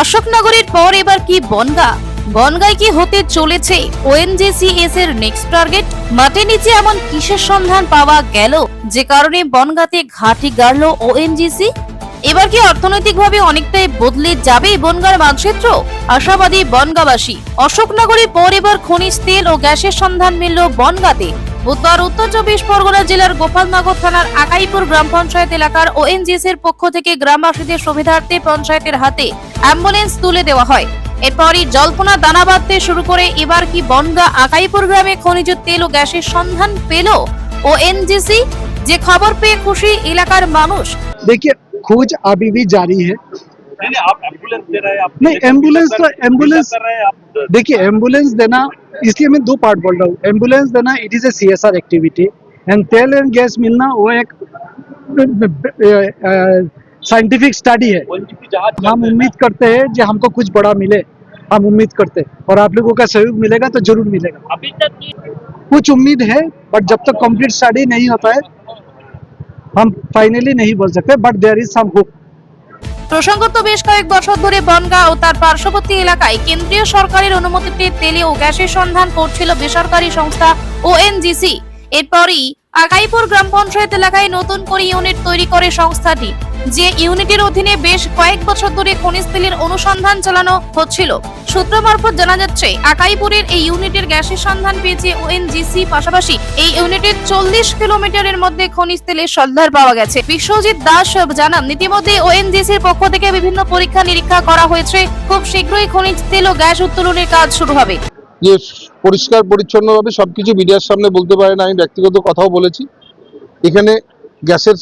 অশোকনগরের পর এবার কি বনগা? বনগায় কি হতে চলেছে? ওএনজিসিএস এর নেক্সট টার্গেট মাটির নিচে এমন কিসের সন্ধান পাওয়া গেল? যে কারণে বনগাতে ঘাঁটি গাড়ল ওএনজিসি এবার কি অর্থনৈতিকভাবে অনেকটাই বদলে যাবে বনগার মানচিত্র আশাবাদী বনগাবাসী। অশোকনগরের পর এবার খনিজ, তেল ও গ্যাসের সন্ধান মিলল বনগাতে। বুধবার উত্তর চব্বিশ পরগনা জেলার গোপালনগর থানার আকাইপুর গ্রাম পঞ্চায়েত এলাকার ওএনজিসি এর পক্ষ থেকে গ্রামবাসীদের সুবিধার্থে পঞ্চায়েতের হাতে অ্যাম্বুলেন্স তুলে দেওয়া হয় এরপরই জল্পনা দানা বাঁধতে শুরু করে এবার কি বনগা আকাইপুর গ্রামে খনিজ তেল ও গ্যাসের সন্ধান পেল ওএনজিসি যে খবর পেয়ে খুশি এলাকার মানুষ देखिए खोज अभी भी जारी है नहीं आप एंबुलेंस दे रहे हैं आप नहीं, एंबुलेंस तो- एम्बुलेंस- कर रहे हैं आप देखिए एंबुलेंस देना इसलिए मैं दो पार्ट बोल रहा हूँ। एंबुलेंस देना it is a C S R activity and तेल एंड गैस मिलना वो एक साइंटिफिक स्टडी है। हम उम्मीद करते हैं जो हमको कुछ बड़ा मिले। हम उम्मीद करते हैं। और आप लोगों का सहयोग मिलेगा तो ज़रूर मिलेगा। अभी तक कुछ उम्मीद है बट जब तक कंप्लीट स्टडी नहीं होता है हम फाइनली नहीं बोल सकते but there is some hope প্রসঙ্গত বেশ কয়েক বছর ধরে বনগাঁ ও তার পার্শ্ববর্তী এলাকায় কেন্দ্রীয় সরকারের অনুমতিতে তেলে ও গ্যাসের সন্ধান করছিল বেসরকারি সংস্থা ওএনজিসি এরপরই আগাইপুর গ্রাম পঞ্চায়েত এলাকায় নতুন করে ইউনিট তৈরি করে সংস্থাটি, যে ইউনিটের অধীনে বেশ কয়েক বছর ধরে খনিজ তেলের অনুসন্ধান চালানো হচ্ছিল। সূত্র মারফত জানা যাচ্ছে আকাইপুরের এই ইউনিটের গ্যাসের সন্ধান পেয়েছে ওএনজিসি পাশাপাশি এই ইউনিটের চল্লিশ কিলোমিটারের মধ্যে খনিজ তেলের সন্ধান পাওয়া গেছে। বিশ্বজিৎ দাস জানান, ইতিমধ্যে ওএনজিসির পক্ষ থেকে বিভিন্ন পরীক্ষা নিরীক্ষা করা হয়েছে। খুব শীঘ্রই খনিজ তেল ও গ্যাস উত্তোলনের কাজ শুরু হবে। পরিষ্কার, পরিচ্ছন্নভাবে সব কিছু মিডিয়ার সামনে বলতে পারে না, আমি ব্যক্তিগত কথাও বলেছি। এখানে গ্যাসের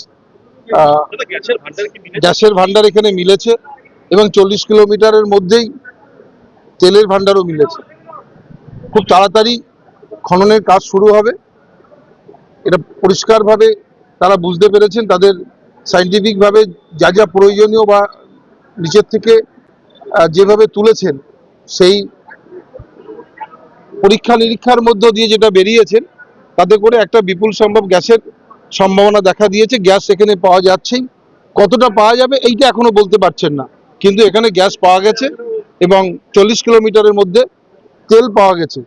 গ্যাসের ভান্ডার এখানে মিলেছে এবং চল্লিশ কিলোমিটারের মধ্যেই তেলের ভান্ডারও মিলেছে। খুব তাড়াতাড়ি খননের কাজ শুরু হবে। এটা পরিষ্কারভাবে তারা বুঝতে পেরেছেন, তাদের সাইন্টিফিকভাবে যা যা প্রয়োজনীয় বা নিচের থেকে যেভাবে তুলেছেন, সেই পরীক্ষা নিরীক্ষার মধ্য দিয়ে যেটা বেরিয়েছেন, তাতে করে একটা বিপুল সম্ভব গ্যাসের সম্ভাবনা দেখা দিয়েছে। গ্যাস এখানে পাওয়া যাচ্ছেই। কতটা পাওয়া যাবে এইটা এখনও বলতে পারছেন না। কিন্তু এখানে গ্যাস পাওয়া গেছে এবং চল্লিশ কিলোমিটারের মধ্যে তেল পাওয়া গেছে।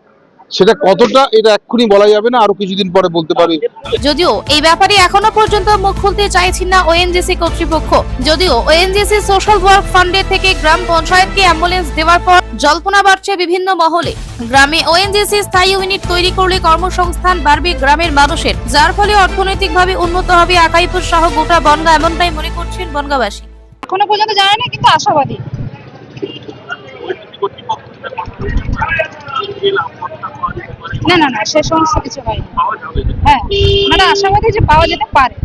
সেটা কতটা এটা এক্ষুনি বলা যাবে না আরও কিছুদিন পরে বলতে পারি। যদিও এই ব্যাপারে এখনও পর্যন্ত মুখ খুলতে চাইছেন না ওএনজিসি কর্তৃপক্ষ। যদিও ওএনজিসি সোশ্যাল ওয়ার্ক ফান্ডের থেকে গ্রাম পঞ্চায়েতকে অ্যাম্বুলেন্স দেওয়ার পর জল্পনা বাড়ছে বিভিন্ন মহলে। গ্রামে ওএনজিসি স্থায়ী ইউনিট তৈরি করলে কর্মসংস্থান বাড়বে গ্রামের মানুষের যার ফলে অর্থনৈতিকভাবে উন্নত হবে আকাইপুর সহ গোটা বনগা এমনটাই মনে করছেন বনগাবাসী এখনও পর্যন্ত জানা না কিন্তু আশাবাদী। না না না সে সমস্ত কিছু হয়নি। হ্যাঁ ওনারা আশাবাদী যে পাওয়া যেতে পারে।